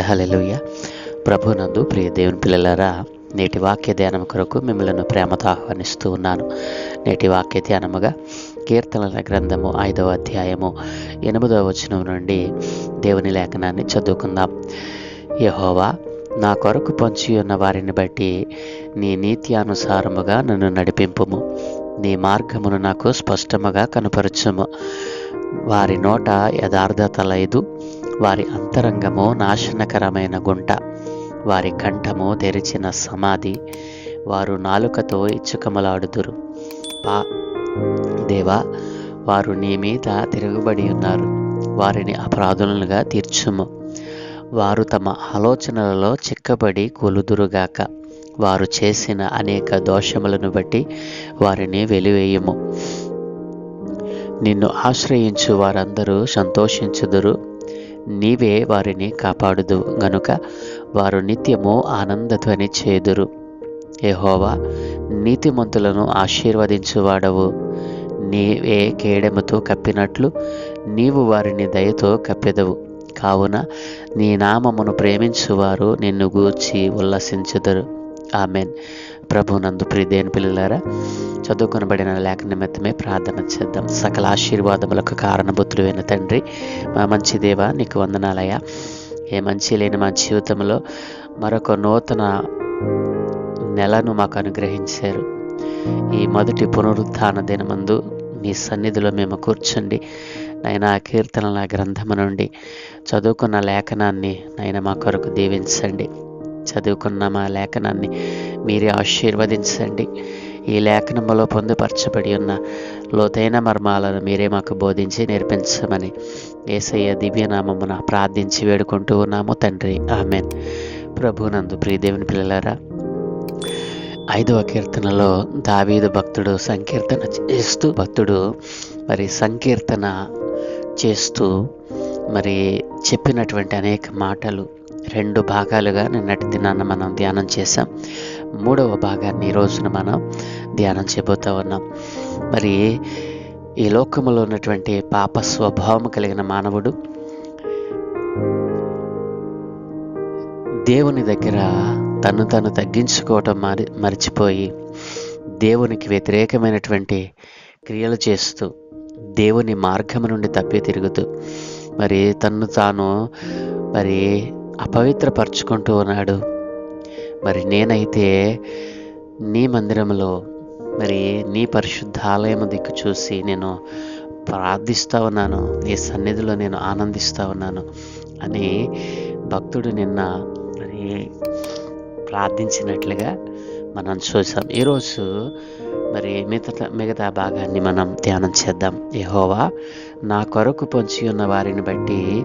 హల్లెలూయా. ప్రభునందు ప్రియ దేవుని పిల్లలరా నేటి వాక్య ధ్యానం కొరకు మిమ్మల్ని ప్రేమతో ఆహ్వానిస్తూ ఉన్నాను. నేటి వాక్య ధ్యానముగా కీర్తనల గ్రంథము ఐదవ అధ్యాయము ఎనిమిదవ వచనం నుండి దేవుని లేఖనాన్ని చదువుకుందాం. యహోవా నా కొరకు పొంచి ఉన్న వారిని బట్టి నీ నీత్యానుసారముగా నన్ను నడిపింపుము. నీ మార్గమును నాకు స్పష్టముగా కనపరచుము. వారి నోట యథార్థత లేదు. వారి అంతరంగము నాశనకరమైన గుంట. వారి కంఠము తెరిచిన సమాధి. వారు నాలుకతో ఇచ్చుకమలాడుదురు. పా దేవా వారు నీ మీద తిరుగుబడి ఉన్నారు. వారిని అపరాధులుగా తీర్చుము. వారు తమ ఆలోచనలలో చిక్కబడి కొలుదురుగాక. వారు చేసిన అనేక దోషములను బట్టి వారిని వెలివేయము. నిన్ను ఆశ్రయించు వారందరూ సంతోషించుదురు. నీవే వారిని కాపాడుదు గనుక వారు నిత్యము ఆనందధ్వని చేదురు యెహోవా నీతిమంతులను ఆశీర్వదించువాడవు. నీవే కేడెముతో కప్పినట్లు నీవు వారిని దయతో కప్పెదవు. కావున నీ నామమును ప్రేమించువారు నిన్ను గూర్చి ఉల్లసించుదురు. ఆమెన్. ప్రభునందు ప్రిదేని పిల్లలారా చదువుకొనబడిన లేఖ నిమిత్తమే ప్రార్థన చేద్దాం. సకల ఆశీర్వాదములకు కారణభూతుడైన తండ్రి మా మంచి దేవ నీకు వందనాలయ్యా. ఏ మంచి లేని మా జీవితంలో మరొక నూతన నెలను మాకు అనుగ్రహించారు. ఈ మొదటి పునరుత్థాన దినమందు నీ సన్నిధిలో మేము కూర్చుండి నాయన ఆ కీర్తనల గ్రంథము నుండి చదువుకున్న లేఖనాన్ని నాయన మా కొరకు దీవించండి. చదువుకున్న మా లేఖనాన్ని మీరే ఆశీర్వదించండి. ఈ లేఖనములో పొందుపరచబడి ఉన్న లోతైన మర్మాలను మీరే మాకు బోధించి నేర్పించమని ఏసయ్య దివ్యనామమున ప్రార్థించి వేడుకుంటూ ఉన్నాము తండ్రి. ఆమెన్. ప్రభునందు ప్రియదేవుని పిల్లలారా ఐదవ కీర్తనలో దావీదు భక్తుడు సంకీర్తన చేస్తూ భక్తుడు మరి సంకీర్తన చేస్తూ మరి చెప్పినటువంటి అనేక మాటలు రెండు భాగాలుగా నిన్నటి దినాన్న మనం ధ్యానం చేసాం మూడవ భాగాన్ని ఈ రోజున మనం ధ్యానం చేయబోతా ఉన్నాం. మరి ఈ లోకములో ఉన్నటువంటి పాప స్వభావం కలిగిన మానవుడు దేవుని దగ్గర తను తను తగ్గించుకోవటం మరి మర్చిపోయి దేవునికి వ్యతిరేకమైనటువంటి క్రియలు చేస్తూ దేవుని మార్గం నుండి తప్పి తిరుగుతూ మరి తను తాను మరి అపవిత్రపరుచుకుంటూ ఉన్నాడు. మరి నేనైతే నీ మందిరంలో మరి నీ పరిశుద్ధ ఆలయము దిక్కు చూసి నేను ప్రార్థిస్తూ ఉన్నాను. నీ సన్నిధిలో నేను ఆనందిస్తూ ఉన్నాను అని భక్తుడు నిన్న మరి ప్రార్థించినట్లుగా మనం చూసాం. ఈరోజు మరి మిగతా మిగతా భాగాన్ని మనం ధ్యానం చేద్దాం. యహోవా నా కొరకు పొంచి ఉన్న వారిని బట్టి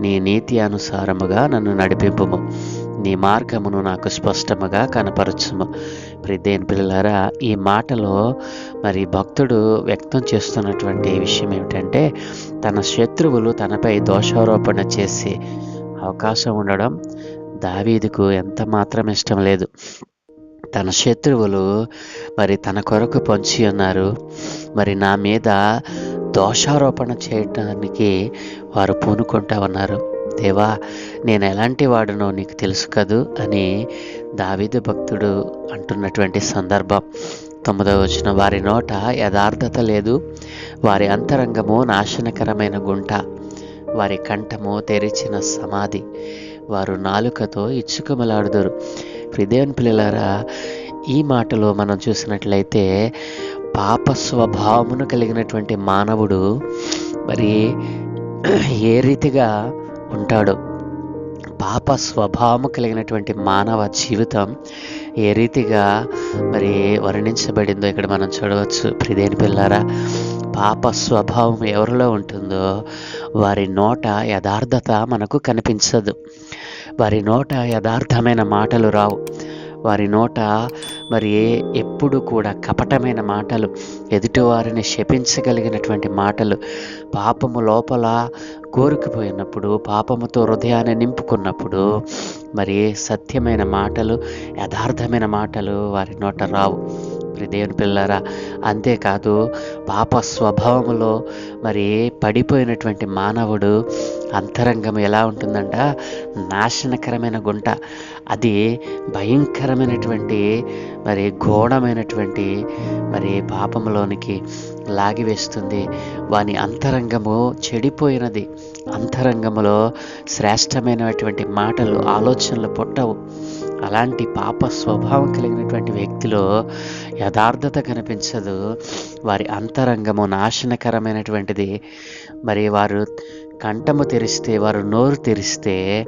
నీ నీతి అనుసారముగా నన్ను నడిపింపుము. నీ మార్గమును నాకు స్పష్టముగా కనపరచుము. దేని పిల్లలారా ఈ మాటలో మరి భక్తుడు వ్యక్తం చేస్తున్నటువంటి విషయం ఏమిటంటే తన శత్రువులు తనపై దోషారోపణ చేసే అవకాశం ఉండడం దావీదుకు ఎంత మాత్రం ఇష్టం లేదు. తన శత్రువులు మరి తన కొరకు పొంచి ఉన్నారు. మరి నా మీద దోషారోపణ చేయటానికి వారు పూనుకుంటా ఉన్నారు. దేవా నేను ఎలాంటి వాడునో నీకు తెలుసు కదూ అని దావిద భక్తుడు అంటున్నటువంటి సందర్భం. తొమ్మిదవ వచ్చిన వారి నోట యథార్థత లేదు. వారి అంతరంగము నాశనకరమైన గుంట. వారి కంఠము తెరిచిన సమాధి. వారు నాలుకతో ఇచ్చుకమలాడుదురు. ప్రిదేవన్ పిల్లలారా ఈ మాటలో మనం చూసినట్లయితే పాప స్వభావమును కలిగినటువంటి మానవుడు మరి ఏ రీతిగా ఉంటాడు పాప స్వభావము కలిగినటువంటి మానవ జీవితం ఏ రీతిగా మరి వర్ణించబడిందో ఇక్కడ మనం చూడవచ్చు. ప్రిదేని పిల్లారా పాప స్వభావం ఎవరిలో ఉంటుందో వారి నోట యథార్థత మనకు కనిపించదు. వారి నోట యథార్థమైన మాటలు రావు. వారి నోట మరి ఎప్పుడు కూడా కపటమైన మాటలు ఎదుటివారిని శపించగలిగినటువంటి మాటలు పాపము లోపల కోరుకుపోయినప్పుడు పాపముతో హృదయాన్ని నింపుకున్నప్పుడు మరి సత్యమైన మాటలు యథార్థమైన మాటలు వారి నోట రావు. మరి దేవుని పిల్లరా అంతేకాదు పాప స్వభావములో మరి పడిపోయినటువంటి మానవుడు అంతరంగం ఎలా ఉంటుందంట? నాశనకరమైన గుంట. అది భయంకరమైనటువంటి మరి ఘోరమైనటువంటి మరి పాపంలోనికి లాగివేస్తుంది. వాని అంతరంగము చెడిపోయినది. అంతరంగములో శ్రేష్టమైనటువంటి మాటలు ఆలోచనలు పుట్టవు. అలాంటి పాప స్వభావం కలిగినటువంటి వ్యక్తిలో యథార్థత కనిపించదు. వారి అంతరంగము నాశనకరమైనటువంటిది. మరి వారు కంఠము తెరిస్తే వారు నోరు తెరిస్తే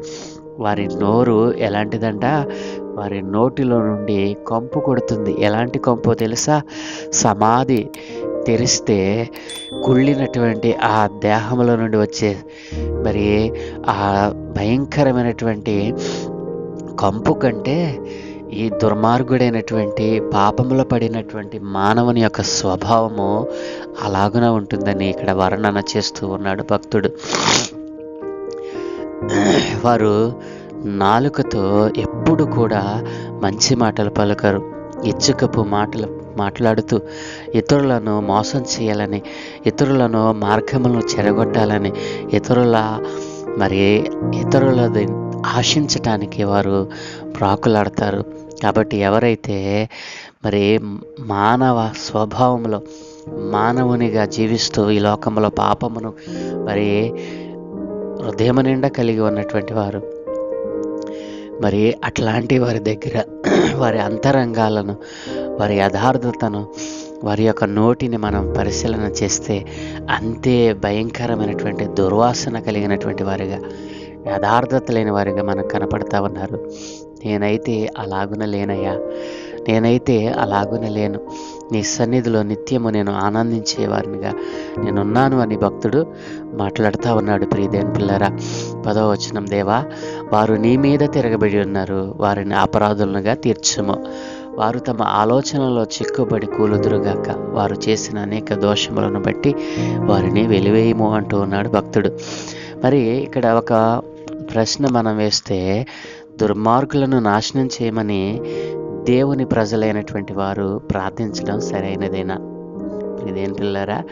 వారి నోరు ఎలాంటిదంట? వారి నోటిలో నుండి కంపు కొడుతుంది. ఎలాంటి కంపు తెలుసా? సమాధి తెరిస్తే కుళ్ళినటువంటి ఆ దేహంలో నుండి వచ్చే మరి ఆ భయంకరమైనటువంటి కంపు కంటే ఈ దుర్మార్గుడైనటువంటి పాపములో పడినటువంటి మానవుని యొక్క స్వభావము అలాగున ఉంటుందని ఇక్కడ వర్ణన చేస్తూ ఉన్నాడు భక్తుడు. వారు నాలుకతో ఎప్పుడు కూడా మంచి మాటలు పలకరు. ఇచ్చుకపు మాటలు మాట్లాడుతూ ఇతరులను మోసం చేయాలని ఇతరులను మార్గములను చెరగొట్టాలని ఇతరుల మరి ఇతరులది ఆశించటానికి వారు ప్రాకులాడతారు. కాబట్టి ఎవరైతే మరి మానవ స్వభావంలో మానవునిగా జీవిస్తూ ఈ లోకంలో పాపమును మరి హృదయం నిండా కలిగి ఉన్నటువంటి వారు మరి అట్లాంటి వారి దగ్గర వారి అంతరంగాలను వారి యథార్థతను వారి యొక్క నోటిని మనం పరిశీలన చేస్తే అంతే భయంకరమైనటువంటి దుర్వాసన కలిగినటువంటి వారిగా యథార్థత లేని వారిగా మనకు కనపడతా ఉన్నారు. నేనైతే అలాగున లేనయ్యా. నేనైతే అలాగున లేను. నీ సన్నిధిలో నిత్యము నేను ఆనందించేవారినిగా నేనున్నాను అని భక్తుడు మాట్లాడుతూ ఉన్నాడు ప్రియదేని పిల్లరా. పదో వచనం దేవా వారు నీ మీద తిరగబడి ఉన్నారు. వారిని అపరాధులనుగా తీర్చము. వారు తమ ఆలోచనలో చిక్కుబడి కూలుదురుగాక. వారు చేసిన అనేక దోషములను బట్టి వారిని వెలివేయము అంటూ ఉన్నాడు భక్తుడు. మరి ఇక్కడ ఒక ప్రశ్న మనం వేస్తే దుర్మార్గులను నాశనం చేయమని దేవుని ప్రజలైనటువంటి వారు ప్రార్థించడం సరైనదేనా? ఇదేం పిల్లరా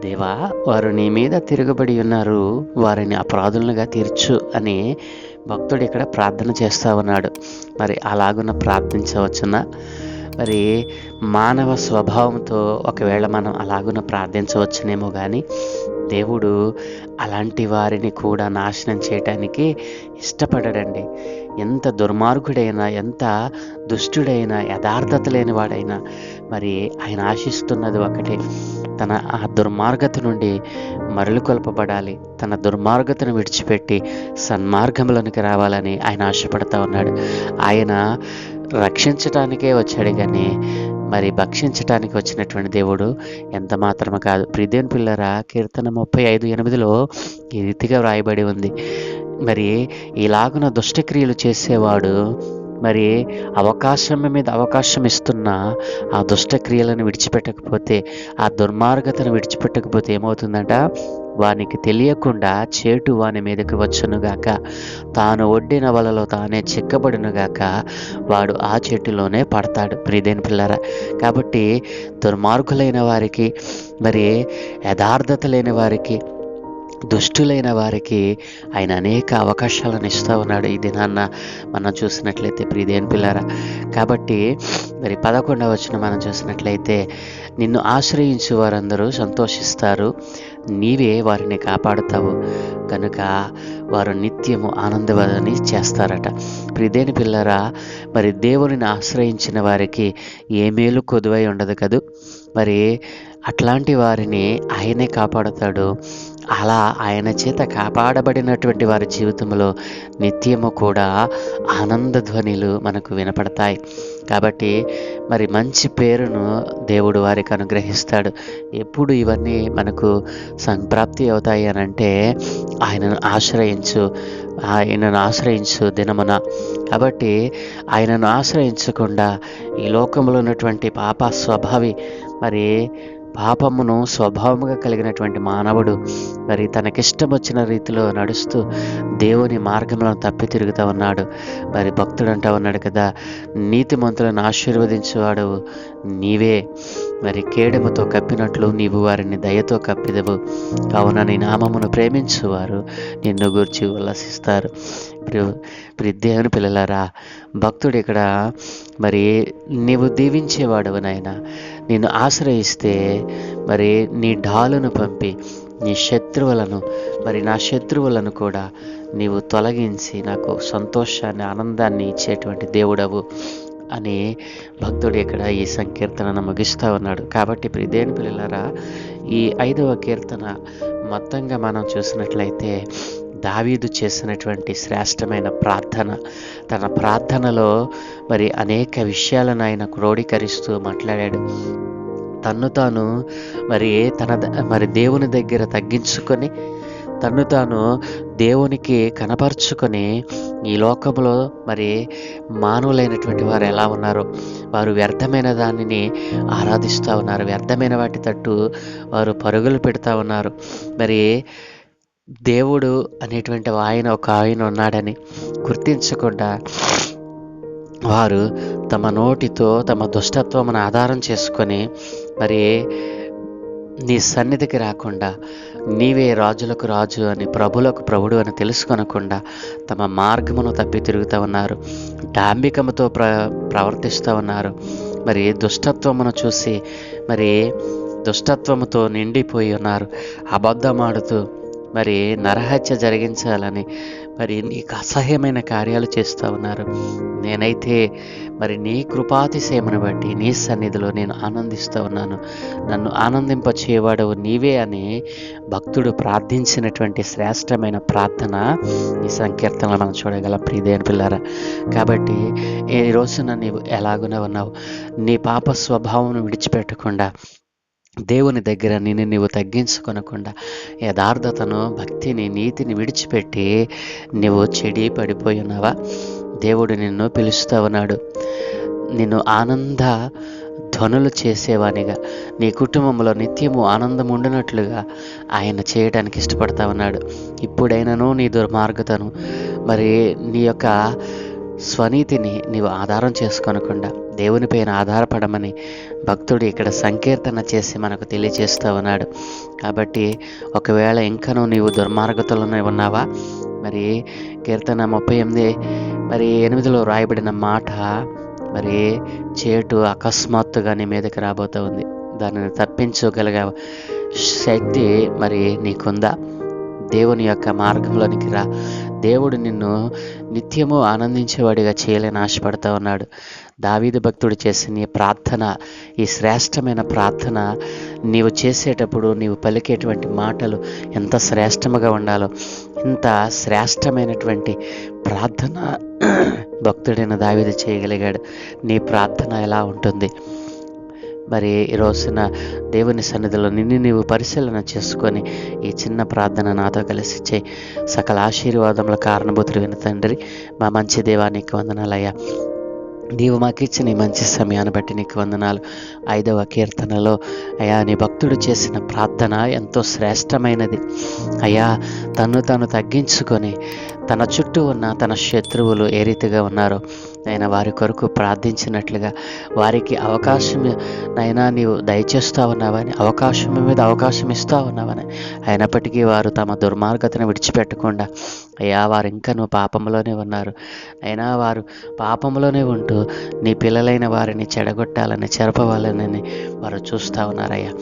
దేవా వారు నీ మీద తిరగబడి ఉన్నారు వారిని అపరాధులుగా తీర్చు అని భక్తుడు ఇక్కడ ప్రార్థన చేస్తూ ఉన్నాడు. మరి అలాగున ప్రార్థించవచ్చునా? మరి మానవ స్వభావంతో ఒకవేళ మనం అలాగున ప్రార్థించవచ్చునేమో కానీ దేవుడు అలాంటి వారిని కూడా నాశనం చేయటానికి ఇష్టపడడండి. ఎంత దుర్మార్గుడైనా ఎంత దుష్టుడైనా యథార్థత లేనివాడైనా మరి ఆయన ఆశిస్తున్నది ఒకటే. తన ఆ దుర్మార్గత నుండి మరలు కొల్పబడాలి. తన దుర్మార్గతను విడిచిపెట్టి సన్మార్గంలోనికి రావాలని ఆయన ఆశపడతా ఉన్నాడు. ఆయన రక్షించటానికే వచ్చాడు కానీ మరి భక్షించటానికి వచ్చినటువంటి దేవుడు ఎంత మాత్రమే కాదు. ప్రిదేన్ పిల్లరా కీర్తన ముప్పై ఐదు ఎనిమిదిలో ఈ రీతిగా వ్రాయబడి ఉంది. మరి ఇలాగున దుష్టక్రియలు చేసేవాడు మరి అవకాశం మీద అవకాశం ఇస్తున్న ఆ దుష్టక్రియలను విడిచిపెట్టకపోతే ఆ దుర్మార్గతను విడిచిపెట్టకపోతే ఏమవుతుందంట? వానికి తెలియకుండా చేటు వాని మీదకి వచ్చునుగాక తాను ఒడ్డిన వలలో తానే చిక్కబడునుగాక వాడు ఆ చెట్టులోనే పడతాడు. ప్రీదేని పిల్లరా కాబట్టి దుర్మార్గులైన వారికి మరి యథార్థత లేని వారికి దుష్టులైన వారికి ఆయన అనేక అవకాశాలను ఇస్తూ ఉన్నాడు ఈ దినాన్న మనం చూసినట్లయితే ప్రీదేన్ పిల్లారా. కాబట్టి మరి పదకొండవ వచ్చిన మనం చూసినట్లయితే నిన్ను ఆశ్రయించు వారందరూ సంతోషిస్తారు. నీవే వారిని కాపాడుతావు. కనుక వారు నిత్యము ఆనందవదని చేస్తారట. ప్రిదేని పిల్లరా మరి దేవునిని ఆశ్రయించిన వారికి ఏ మేలు కొదువై ఉండదు కదూ? మరి అట్లాంటి వారిని ఆయనే కాపాడుతాడు. అలా ఆయన చేత కాపాడబడినటువంటి వారి జీవితంలో నిత్యము కూడా ఆనంద ధ్వనిలు మనకు వినపడతాయి. కాబట్టి మరి మంచి పేరును దేవుడు వారికి అనుగ్రహిస్తాడు. ఎప్పుడు ఇవన్నీ మనకు సంప్రాప్తి అవుతాయి అని అంటే ఆయనను ఆశ్రయించు ఆయనను ఆశ్రయించు దినమున. కాబట్టి ఆయనను ఆశ్రయించకుండా ఈ లోకంలో ఉన్నటువంటి పాప స్వభావి మరి పాపమును స్వభావముగా కలిగినటువంటి మానవుడు మరి తనకిష్టం వచ్చిన రీతిలో నడుస్తూ దేవుని మార్గంలో తప్పి తిరుగుతూ ఉన్నాడు. మరి భక్తుడు అంటా ఉన్నాడు కదా నీతిమంతులను ఆశీర్వదించేవాడు నీవే. మరి కేడముతో కప్పినట్లు నీవు వారిని దయతో కప్పిదవు. కావున నీ నామమును ప్రేమించువారు నిన్ను గూర్చి ఉల్లసిస్తారు. ప్రి ప్రి దేవుని పిల్లలారా భక్తుడు ఇక్కడ మరి నీవు దీవించేవాడు నాయన నిన్ను ఆశ్రయిస్తే మరి నీ ఢాలును పంపి నీ శత్రువులను మరి నా శత్రువులను కూడా నీవు తొలగించి నాకు సంతోషాన్ని ఆనందాన్ని ఇచ్చేటువంటి దేవుడవు అని భక్తుడు ఇక్కడ ఈ సంకీర్తనను ముగిస్తూ ఉన్నాడు. కాబట్టి ప్రిదేని పిల్లలారా ఈ ఐదవ కీర్తన మొత్తంగా మనం చూసినట్లయితే దావీదు చేసినటువంటి శ్రేష్టమైన ప్రార్థన. తన ప్రార్థనలో మరి అనేక విషయాలను ఆయన క్రోడీకరిస్తూ మాట్లాడాడు. తన్ను తాను మరి తన ద- మరి దేవుని దగ్గర తగ్గించుకొని తన్ను తాను దేవునికి కనపరుచుకొని ఈ లోకంలో మరి మానవులైనటువంటి వారు ఎలా ఉన్నారో వారు వ్యర్థమైన దానిని ఆరాధిస్తూ ఉన్నారు. వ్యర్థమైన వాటి తట్టు వారు పరుగులు పెడతా ఉన్నారు. మరి దేవుడు అనేటువంటి ఆయన ఒక ఆయన ఉన్నాడని గుర్తించకుండా వారు తమ నోటితో తమ దుష్టత్వమును ఆధారం చేసుకొని మరి నీ సన్నిధికి రాకుండా నీవే రాజులకు రాజు అని ప్రభులకు ప్రభుడు అని తెలుసుకొనకుండా తమ మార్గమును తప్పి తిరుగుతూ ఉన్నారు. డాంబికముతో ప్ర ప్రవర్తిస్తూ ఉన్నారు. మరి దుష్టత్వమును చూసి మరి దుష్టత్వముతో నిండిపోయి ఉన్నారు. అబద్ధమాడుతూ మరి నరహత్య జరిగించాలని మరి నీకు అసహ్యమైన కార్యాలు చేస్తూ ఉన్నారు. నేనైతే మరి నీ కృపాతిశయమును బట్టి నీ సన్నిధిలో నేను ఆనందిస్తూ ఉన్నాను. నన్ను ఆనందింపచేయవాడవు నీవే అని భక్తుడు ప్రార్థించినటువంటి శ్రేష్టమైన ప్రార్థన ఈ సంకీర్తనలో మనం చూడగలం ప్రియదేని పిల్లారా. కాబట్టి ఈ రోజున నీవు ఎలాగునే ఉన్నావు? నీ పాప స్వభావం విడిచిపెట్టకుండా దేవుని దగ్గర నిన్ను నీవు తగ్గించుకొనకుండా యథార్థతను భక్తిని నీతిని విడిచిపెట్టి నువ్వు చెడి పడిపోయి ఉన్నావా? దేవుడు నిన్ను పిలుస్తూ ఉన్నాడు. నిన్ను ఆనంద ధ్వనులు చేసేవానిగా. నీ కుటుంబంలో నిత్యము ఆనందం ఉండినట్లుగా ఆయన చేయడానికి ఇష్టపడతా ఉన్నాడు. ఇప్పుడైనను నీ దుర్మార్గతను. మరి నీ యొక్క స్వనీతిని నీవు ఆధారం చేసుకొనకుండా దేవునిపైన ఆధారపడమని భక్తుడు ఇక్కడ సంకీర్తన చేసి మనకు తెలియజేస్తూ ఉన్నాడు. కాబట్టి ఒకవేళ ఇంకనూ నీవు దుర్మార్గతలోనే ఉన్నావా? మరి కీర్తన ముప్పై ఎనిమిది మరి ఎనిమిదిలో రాయబడిన మాట మరి చేటు అకస్మాత్తుగా నీ మీదకి రాబోతూ ఉంది. దానిని తప్పించగలిగే శక్తి మరి నీకుందా? దేవుని యొక్క మార్గంలోనికి రా. దేవుడు నిన్ను నిత్యము ఆనందించేవాడిగా చేయలేని ఆశపడతా ఉన్నాడు. దావీదు భక్తుడు చేసిన ఈ ప్రార్థన ఈ శ్రేష్టమైన ప్రార్థన నీవు చేసేటప్పుడు నీవు పలికేటువంటి మాటలు ఎంత శ్రేష్టముగా ఉండాలో ఇంత శ్రేష్టమైనటువంటి ప్రార్థన భక్తుడైన దావీదు చేయగలిగాడు. నీ ప్రార్థన ఎలా ఉంటుంది? మరి ఈ రోజున దేవుని సన్నిధిలో నిన్ను నీవు పరిశీలన చేసుకొని ఈ చిన్న ప్రార్థన నాతో కలిసి చేయి. సకల ఆశీర్వాదముల కారణభూతులు విన తండ్రి మా మంచి దేవానికి వందనాలయ్యా నీవు మాకు ఇచ్చిన ఈ మంచి సమయాన్ని బట్టి నీకు వందనాలు. ఐదవ కీర్తనలో అయ్యా నీ భక్తుడు చేసిన ప్రార్థన ఎంతో శ్రేష్టమైనది. అయ్యా తను తాను తగ్గించుకొని తన చుట్టూ ఉన్న తన శత్రువులు ఏ రీతిగా ఉన్నారో ఆయన వారి కొరకు ప్రార్థించినట్లుగా వారికి అవకాశం నైనా నీవు దయచేస్తా ఉన్నావని అవకాశం మీద అవకాశం ఇస్తూ ఉన్నావని అయినప్పటికీ వారు తమ దుర్మార్గతను విడిచిపెట్టకుండా అయ్యా వారు ఇంకా నువ్వు పాపంలోనే ఉన్నారు. అయినా వారు పాపంలోనే ఉంటూ నీ పిల్లలైన వారిని చెడగొట్టాలని చెరపవాలని వారు చూస్తూ ఉన్నారయ్యా.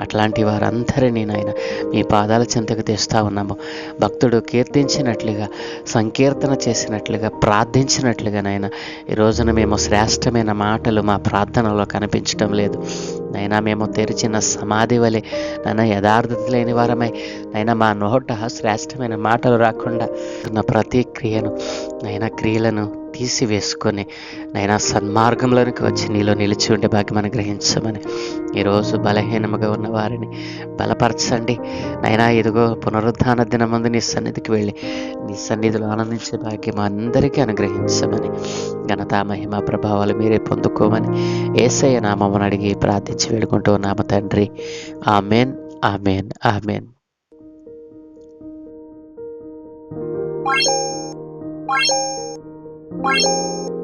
అట్లాంటి వారందరినీ నాయన మీ పాదాల చెంతకు తెస్తా ఉన్నాము. భక్తుడు కీర్తించినట్లుగా సంకీర్తన చేసినట్లుగా ప్రార్థించినట్లుగా నాయన ఈ రోజున మేము శ్రేష్టమైన మాటలు మా ప్రార్థనలో కనిపించడం లేదు. నైనా మేము తెరిచిన సమాధి వలె నైనా యథార్థత లేని వారమై నైనా మా నోట శ్రేష్టమైన మాటలు రాకుండా నా ప్రతి క్రియను నైనా క్రియలను తీసివేసుకొని నైనా సన్మార్గంలోనికి వచ్చి నీలో నిలిచి ఉండే భాగ్యం అనుగ్రహించమని ఈరోజు బలహీనముగా ఉన్న వారిని బలపరచండి. నైనా ఇదిగో పునరుద్ధాన దినమందు నీ సన్నిధికి వెళ్ళి నీ సన్నిధిలో ఆనందించే భాగ్యం అందరికీ అనుగ్రహించమని ఘనత మహిమ ప్రభావాలు మీరే పొందుకోమని ఏసయ్య నామమును అడిగి ప్రార్థించి ప్రార్థించి వేడుకుంటూ ఉన్నాము తండ్రి ఆమెన్ ఆమెన్ ఆమెన్ Bye.